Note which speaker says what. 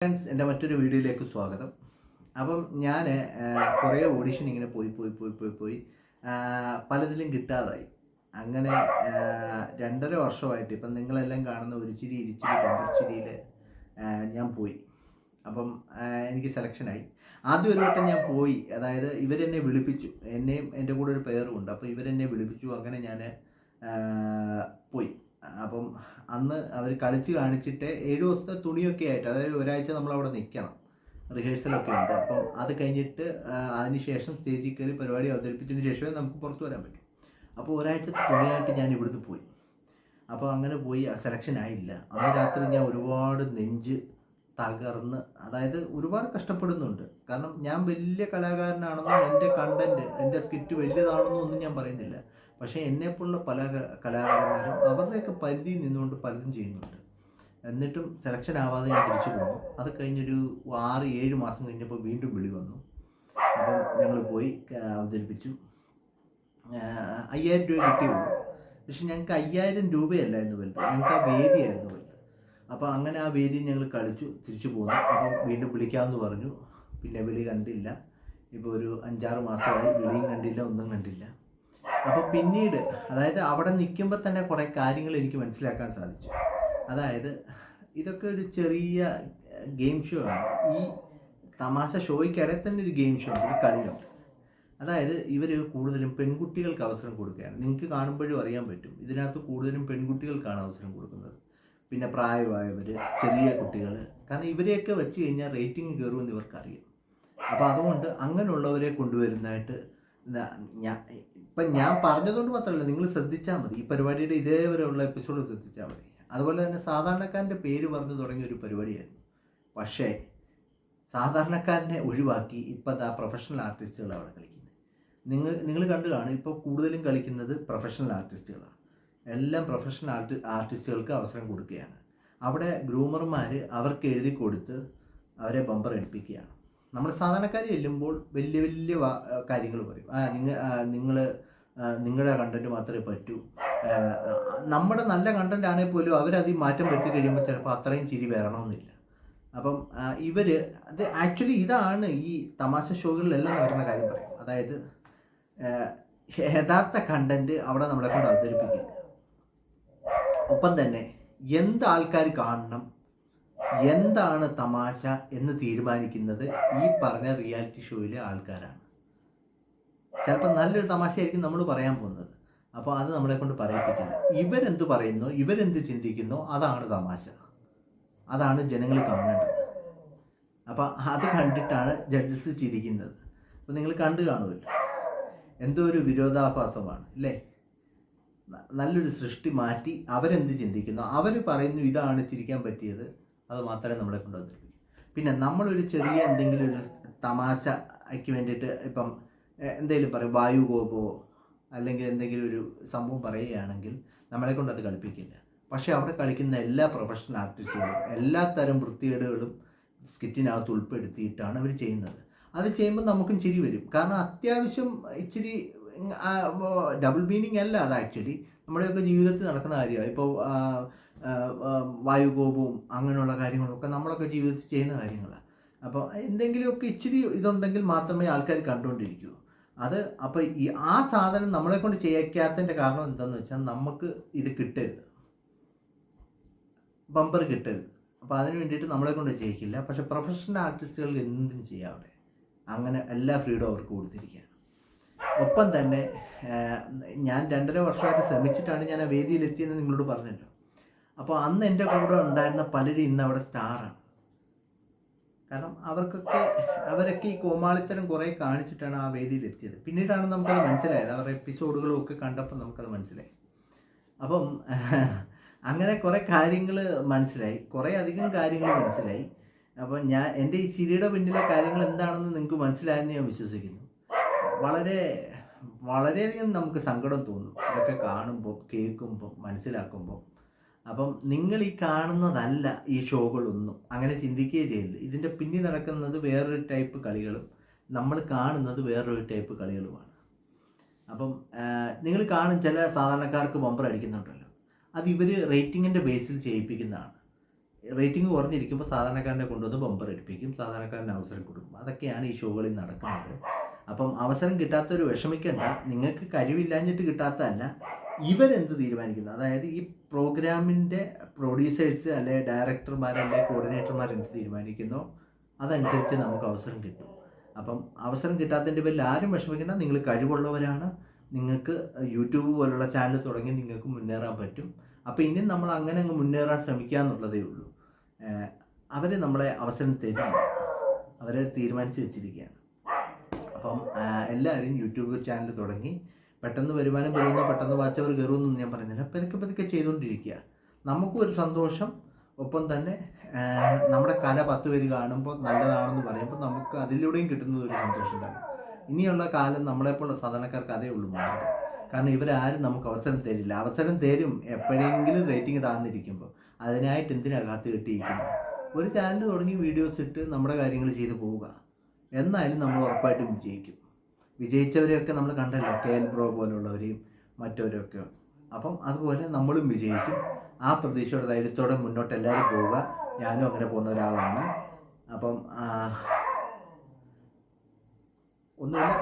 Speaker 1: Friends എന്റെ മറ്റൊരു വീഡിയോയിലേക്ക് സ്വാഗതം. അപ്പം ഞാൻ കുറേ ഓഡിഷൻ ഇങ്ങനെ പോയി പോയി പോയി പോയി പോയി പലതിലും കിട്ടാതായി. അങ്ങനെ രണ്ടര വർഷമായിട്ട് ഇപ്പം നിങ്ങളെല്ലാം കാണുന്ന ഒരു ചിരി ഇരിച്ചിരി കൊണ്ടച്ചിരിയിൽ ഞാൻ പോയി. അപ്പം എനിക്ക് സെലക്ഷനായി ആദ്യം ഒരു വട്ടം ഞാൻ പോയി. അതായത് ഇവരെന്നെ വിളിപ്പിച്ചു. എന്നെയും എന്റെ കൂടെ ഒരു പേരും ഉണ്ട്. അപ്പോൾ ഇവരെന്നെ വിളിപ്പിച്ചു. അങ്ങനെ ഞാൻ പോയി. അപ്പം അന്ന് അവർ കളിച്ച് കാണിച്ചിട്ട് ഏഴ് ദിവസത്തെ തുണിയൊക്കെ ആയിട്ട് അതായത് ഒരാഴ്ച നമ്മൾ അവിടെ നിൽക്കണം റിഹേഴ്സലൊക്കെ ഉണ്ട് അപ്പം അത് കഴിഞ്ഞിട്ട് അതിനുശേഷം സ്റ്റേജിൽ കയറി പരിപാടി അവതരിപ്പിച്ചതിന് ശേഷമേ നമുക്ക് പുറത്ത് വരാൻ പറ്റും. അപ്പോൾ ഒരാഴ്ച തുണിയായിട്ട് ഞാൻ ഇവിടുന്ന് പോയി. അപ്പോൾ അങ്ങനെ പോയി സെലക്ഷൻ ആയില്ല. അന്ന് രാത്രി ഞാൻ ഒരുപാട് നെഞ്ച് തകർന്ന് അതായത് ഒരുപാട് കഷ്ടപ്പെടുന്നുണ്ട്. കാരണം ഞാൻ വലിയ കലാകാരനാണെന്നോ എന്റെ കണ്ടന്റ് എന്റെ സ്കിറ്റ് വലിയതാണെന്നോ ഒന്നും ഞാൻ പറയുന്നില്ല. പക്ഷേ എന്നെപ്പോലുള്ള പല കലാകാരന്മാരും അവരുടെയൊക്കെ പരിധി നിന്നുകൊണ്ട് പലതും ചെയ്യുന്നുണ്ട്. എന്നിട്ടും സെലക്ഷൻ ആവാതെ ഞാൻ തിരിച്ചു പോന്നു. അത് കഴിഞ്ഞൊരു ആറ് ഏഴ് മാസം കഴിഞ്ഞപ്പോൾ വീണ്ടും വിളി വന്നു. അപ്പം ഞങ്ങൾ പോയി അവതരിപ്പിച്ചു. അയ്യായിരം രൂപ കിട്ടിയുള്ളൂ പക്ഷെ ഞങ്ങൾക്ക് അയ്യായിരം രൂപയല്ലായിരുന്നു വലുത്. ഞങ്ങൾക്ക് ആ വേദിയായിരുന്നു വലുത്. അപ്പോൾ അങ്ങനെ ആ വേദി ഞങ്ങൾ കളിച്ചു തിരിച്ചു പോന്നു. അപ്പം വീണ്ടും വിളിക്കാമെന്ന് പറഞ്ഞു. പിന്നെ വിളി കണ്ടില്ല. ഇപ്പോൾ ഒരു അഞ്ചാറ് മാസമായി വിളിയും കണ്ടില്ല ഒന്നും കണ്ടില്ല. അപ്പോൾ പിന്നീട് അതായത് അവിടെ നിൽക്കുമ്പോൾ തന്നെ കുറേ കാര്യങ്ങൾ എനിക്ക് മനസ്സിലാക്കാൻ സാധിച്ചു. അതായത് ഇതൊക്കെ ഒരു ചെറിയ ഗെയിം ഷോ ആണ്. ഈ തമാശ ഷോയ്ക്കിടെ തന്നെ ഒരു ഗെയിം ഷോ ഒരു കളിയുണ്ട് അതായത് ഇവർ കൂടുതലും പെൺകുട്ടികൾക്ക് അവസരം കൊടുക്കുകയാണ്. നിങ്ങൾക്ക് കാണുമ്പോഴും അറിയാൻ പറ്റും ഇതിനകത്ത് കൂടുതലും പെൺകുട്ടികൾക്കാണ് അവസരം കൊടുക്കുന്നത്. പിന്നെ പ്രായമായവർ ചെറിയ കുട്ടികൾ കാരണം ഇവരെയൊക്കെ വെച്ച് കഴിഞ്ഞാൽ റേറ്റിംഗ് കയറുമെന്ന് ഇവർക്കറിയാം. അപ്പോൾ അതുകൊണ്ട് അങ്ങനെയുള്ളവരെ കൊണ്ടുവരുന്നതായിട്ട് ഇപ്പം ഞാൻ പറഞ്ഞതുകൊണ്ട് മാത്രമല്ല നിങ്ങൾ ശ്രദ്ധിച്ചാൽ മതി. ഈ പരിപാടിയുടെ ഇതേവരെയുള്ള എപ്പിസോഡ് ശ്രദ്ധിച്ചാൽ മതി. അതുപോലെ തന്നെ സാധാരണക്കാരന്റെ പേര് പറഞ്ഞു തുടങ്ങിയ ഒരു പരിപാടിയായിരുന്നു. പക്ഷേ സാധാരണക്കാരനെ ഒഴിവാക്കി ഇപ്പം ആ പ്രൊഫഷണൽ ആർട്ടിസ്റ്റുകൾ അവിടെ കളിക്കുന്നത്. നിങ്ങൾ നിങ്ങൾ കണ്ടു കാണും ഇപ്പോൾ കൂടുതലും കളിക്കുന്നത് പ്രൊഫഷണൽ ആർട്ടിസ്റ്റുകളാണ് എല്ലാം പ്രൊഫഷണൽ ആർട്ടി ആർട്ടിസ്റ്റുകൾക്ക് അവസരം കൊടുക്കുകയാണ്. അവിടെ ഗ്രൂമർമാർ അവർക്ക് എഴുതി കൊടുത്ത് അവരെ ബമ്പർ എടുപ്പിക്കുകയാണ് നമ്മൾ സാധാരണക്കാർ ചെല്ലുമ്പോൾ വലിയ വലിയ കാര്യങ്ങൾ പറയും. ആ നിങ്ങൾ നിങ്ങൾ നിങ്ങളുടെ കണ്ടന്റ് മാത്രമേ പറ്റൂ. നമ്മുടെ നല്ല കണ്ടന്റ് ആണെങ്കിൽ പോലും അവരത് മാറ്റം വരുത്തി കഴിയുമ്പോൾ ചിലപ്പോൾ അത്രയും ചിരി വരണമെന്നില്ല. അപ്പം ഇവർ അത് ആക്ച്വലി ഇതാണ് ഈ തമാശ ഷോകളിലെല്ലാം നടക്കുന്ന കാര്യം പറയും. അതായത് യഥാർത്ഥ കണ്ടന്റ് അവിടെ നമ്മളെ കൊണ്ട് അവതരിപ്പിക്കില്ല. ഒപ്പം തന്നെ എന്ത് ആൾക്കാർ കാണണം എന്താണ് തമാശ എന്ന് തീരുമാനിക്കുന്നത് ഈ പറഞ്ഞ റിയാലിറ്റി ഷോയിലെ ആൾക്കാരാണ്. ചിലപ്പോൾ നല്ലൊരു തമാശയായിരിക്കും നമ്മൾ പറയാൻ പോകുന്നത്. അപ്പോൾ അത് നമ്മളെ കൊണ്ട് പറയിപ്പിക്കില്ല. ഇവരെന്ത് പറയുന്നോ? ഇവരെന്ത് ചിന്തിക്കുന്നു? അതാണ് തമാശ. അതാണ് ജനങ്ങൾ കാണേണ്ടത്. അപ്പോൾ അത് കണ്ടിട്ടാണ് ജഡ്ജസ് ചിരിക്കുന്നത്. അപ്പോൾ നിങ്ങൾ കണ്ടു കാണുമല്ലോ. എന്തോ ഒരു വിരോധാഭാസമാണ് അല്ലേ? നല്ലൊരു സൃഷ്ടി മാറ്റി അവരെന്ത് ചിന്തിക്കുന്നു? അവർ പറയുന്നു ഇതാണ് ചിരിക്കാൻ പറ്റിയത്. അത് മാത്രമേ നമ്മളെ കൊണ്ട് അവതരിപ്പിക്കൂ പിന്നെ നമ്മളൊരു ചെറിയ എന്തെങ്കിലും ഒരു തമാശയ്ക്ക് വേണ്ടിയിട്ട് ഇപ്പം എന്തെങ്കിലും പറയും വായു കോപോ അല്ലെങ്കിൽ എന്തെങ്കിലും ഒരു സംഭവം പറയുകയാണെങ്കിൽ നമ്മളെ കൊണ്ട് അത് കളിപ്പിക്കില്ല. പക്ഷേ അവിടെ കളിക്കുന്ന എല്ലാ പ്രൊഫഷണൽ ആർട്ടിസ്റ്റുകളും എല്ലാ തരം വൃത്തികേടുകളും സ്കിറ്റിനകത്ത് ഉൾപ്പെടുത്തിയിട്ടാണ് അവർ ചെയ്യുന്നത്. അത് ചെയ്യുമ്പോൾ നമുക്കും ചിരി വരും. കാരണം അത്യാവശ്യം ഇച്ചിരി ഡബിൾ മീനിങ് അല്ല അത് ആക്ച്വലി നമ്മുടെയൊക്കെ ജീവിതത്തിൽ നടക്കുന്ന കാര്യമാണ്. ഇപ്പോൾ വായുകോപവും അങ്ങനെയുള്ള കാര്യങ്ങളൊക്കെ നമ്മളൊക്കെ ജീവിതത്തിൽ ചെയ്യുന്ന കാര്യങ്ങളാണ് അപ്പോൾ എന്തെങ്കിലുമൊക്കെ ഇച്ചിരി ഇതുണ്ടെങ്കിൽ മാത്രമേ ആൾക്കാർ കണ്ടുകൊണ്ടിരിക്കൂ അത് അപ്പോൾ ഈ ആ സാധനം നമ്മളെ കൊണ്ട് ചെയ്യിക്കാത്തതിന്റെ കാരണം എന്താണെന്ന് വെച്ചാൽ നമുക്ക് ഇത് കിട്ടരുത്. ബമ്പർ കിട്ടരുത്. അപ്പോൾ അതിന് വേണ്ടിയിട്ട് നമ്മളെ കൊണ്ട് ചെയ്യിക്കില്ല. പക്ഷെ പ്രൊഫഷണൽ ആർട്ടിസ്റ്റുകൾ എന്തും ചെയ്യാം അവിടെ. അങ്ങനെ എല്ലാ ഫ്രീഡം അവർക്ക് കൊടുത്തിരിക്കുകയാണ്. ഒപ്പം തന്നെ ഞാൻ രണ്ടര വർഷമായിട്ട് ശ്രമിച്ചിട്ടാണ് ഞാൻ ആ വേദിയിലെത്തിയെന്ന് നിങ്ങളോട് പറഞ്ഞല്ലോ. അപ്പോൾ അന്ന് എന്റെ കൂടെ ഉണ്ടായിരുന്ന പലരും ഇന്ന് അവിടെ സ്റ്റാറാണ് കാരണം അവർക്കൊക്കെ അവരൊക്കെ ഈ കോമാളിത്തരം കുറേ കാണിച്ചിട്ടാണ് ആ വേദിയിൽ എത്തിയത്. പിന്നീടാണ് നമുക്കത് മനസ്സിലായത്. അവരുടെ എപ്പിസോഡുകളും ഒക്കെ കണ്ടപ്പോൾ നമുക്കത് മനസ്സിലായി. അപ്പം അങ്ങനെ കുറേ കാര്യങ്ങൾ മനസ്സിലായി. കുറേ അധികം കാര്യങ്ങൾ മനസ്സിലായി. അപ്പം ഞാൻ എന്റെ ഈ ചിരിയുടെ പിന്നിലെ കാര്യങ്ങൾ എന്താണെന്ന് നിങ്ങൾക്ക് മനസ്സിലായെന്ന് ഞാൻ വിശ്വസിക്കുന്നു. വളരെ വളരെയധികം നമുക്ക് സങ്കടം തോന്നും. ഇതൊക്കെ കാണുമ്പോൾ കേൾക്കുമ്പോൾ മനസ്സിലാക്കുമ്പോൾ. അപ്പം നിങ്ങൾ ഈ കാണുന്നതല്ല ഈ ഷോകളൊന്നും. അങ്ങനെ ചിന്തിക്കുകയേ ചെയ്യരുത്. ഇതിന്റെ പിന്നിൽ നടക്കുന്നത് വേറൊരു ടൈപ്പ് കളികളും നമ്മൾ കാണുന്നത് വേറൊരു ടൈപ്പ് കളികളുമാണ്. അപ്പം നിങ്ങൾ കാണും ചില സാധാരണക്കാർക്ക് ബമ്പർ അടിക്കുന്നുണ്ടല്ലോ. അത് ഇവർ റേറ്റിങ്ങിന്റെ ബേസിൽ ചെയ്യിപ്പിക്കുന്നതാണ്. റേറ്റിംഗ് കുറഞ്ഞിരിക്കുമ്പോൾ സാധാരണക്കാരനെ കൊണ്ടുവന്ന് ബമ്പർ അടിപ്പിക്കും സാധാരണക്കാരന് അവസരം കൊടുക്കും. അതൊക്കെയാണ് ഈ ഷോകളിൽ നടക്കുന്നത്. അപ്പം അവസരം കിട്ടാത്തൊരു വിഷമിക്കണ്ട. നിങ്ങൾക്ക് കഴിവില്ലാഞ്ഞിട്ട് കിട്ടാത്തതല്ല. ഇവരെന്ത് തീരുമാനിക്കുന്നു? അതായത് ഈ പ്രോഗ്രാമിന്റെ പ്രൊഡ്യൂസേഴ്സ് അല്ലെ ഡയറക്ടർമാർ അല്ലെ കോർഡിനേറ്റർമാർ എന്ത് തീരുമാനിക്കുന്നു? അതനുസരിച്ച് നമുക്ക് അവസരം കിട്ടും. അപ്പം അവസരം കിട്ടാത്തതിന്റെ പേരിൽ ആരും വിഷമിക്കേണ്ട. നിങ്ങൾ കഴിവുള്ളവരാണ്. നിങ്ങൾക്ക് യൂട്യൂബ് പോലുള്ള ചാനൽ തുടങ്ങി നിങ്ങൾക്ക് മുന്നേറാൻ പറ്റും. അപ്പോൾ ഇനി നമ്മൾ അങ്ങനെ അങ്ങ് മുന്നേറാൻ ശ്രമിക്കുക എന്നുള്ളതേ ഉള്ളൂ. അവർ നമ്മളെ അവസരം തരും. അവരെ തീരുമാനിച്ച് വെച്ചിരിക്കുകയാണ്. അപ്പം എല്ലാവരും യൂട്യൂബ് ചാനൽ തുടങ്ങി പെട്ടെന്ന് വരുമാനം വരുന്നു പെട്ടെന്ന് വാച്ചവർ കയറുമെന്നൊന്നും ഞാൻ പറയുന്നില്ല. പതുക്കെ പതുക്കെ ചെയ്തുകൊണ്ടിരിക്കുക. നമുക്കും ഒരു സന്തോഷം ഒപ്പം തന്നെ നമ്മുടെ കല പത്ത് പേര് കാണുമ്പോൾ നല്ലതാണെന്ന് പറയുമ്പോൾ നമുക്ക് അതിലൂടെയും കിട്ടുന്നത് ഒരു സന്തോഷം തന്നെ. ഇനിയുള്ള കാലം നമ്മളെപ്പോലുള്ള സാധാരണക്കാർക്ക് അതേ ഉള്ളൂ മാറും കാരണം ഇവരാരും നമുക്ക് അവസരം തരില്ല. അവസരം തരും എപ്പോഴെങ്കിലും റേറ്റിംഗ് താഴ്ന്നിരിക്കുമ്പോൾ അതിനായിട്ട് എന്തിനാ കാത്തു കിട്ടിയിരിക്കുന്നത്? ഒരു ചാനൽ തുടങ്ങി വീഡിയോസ് ഇട്ട് നമ്മുടെ കാര്യങ്ങൾ ചെയ്തു പോവുക. എന്നാലും നമ്മൾ ഉറപ്പായിട്ടും വിജയിക്കും. വിജയിച്ചവരെയൊക്കെ നമ്മൾ കണ്ടല്ലോ. കെ എൽ പ്രോ പോലുള്ളവരെയും മറ്റവരൊക്കെ അപ്പം അതുപോലെ നമ്മളും വിജയിക്കും. ആ പ്രതീക്ഷയുടെ ധൈര്യത്തോടെ മുന്നോട്ട് എല്ലാവരും പോവുക. ഞാനും അങ്ങനെ പോകുന്ന ഒരാളാണ്. അപ്പം ഒന്നുമില്ല.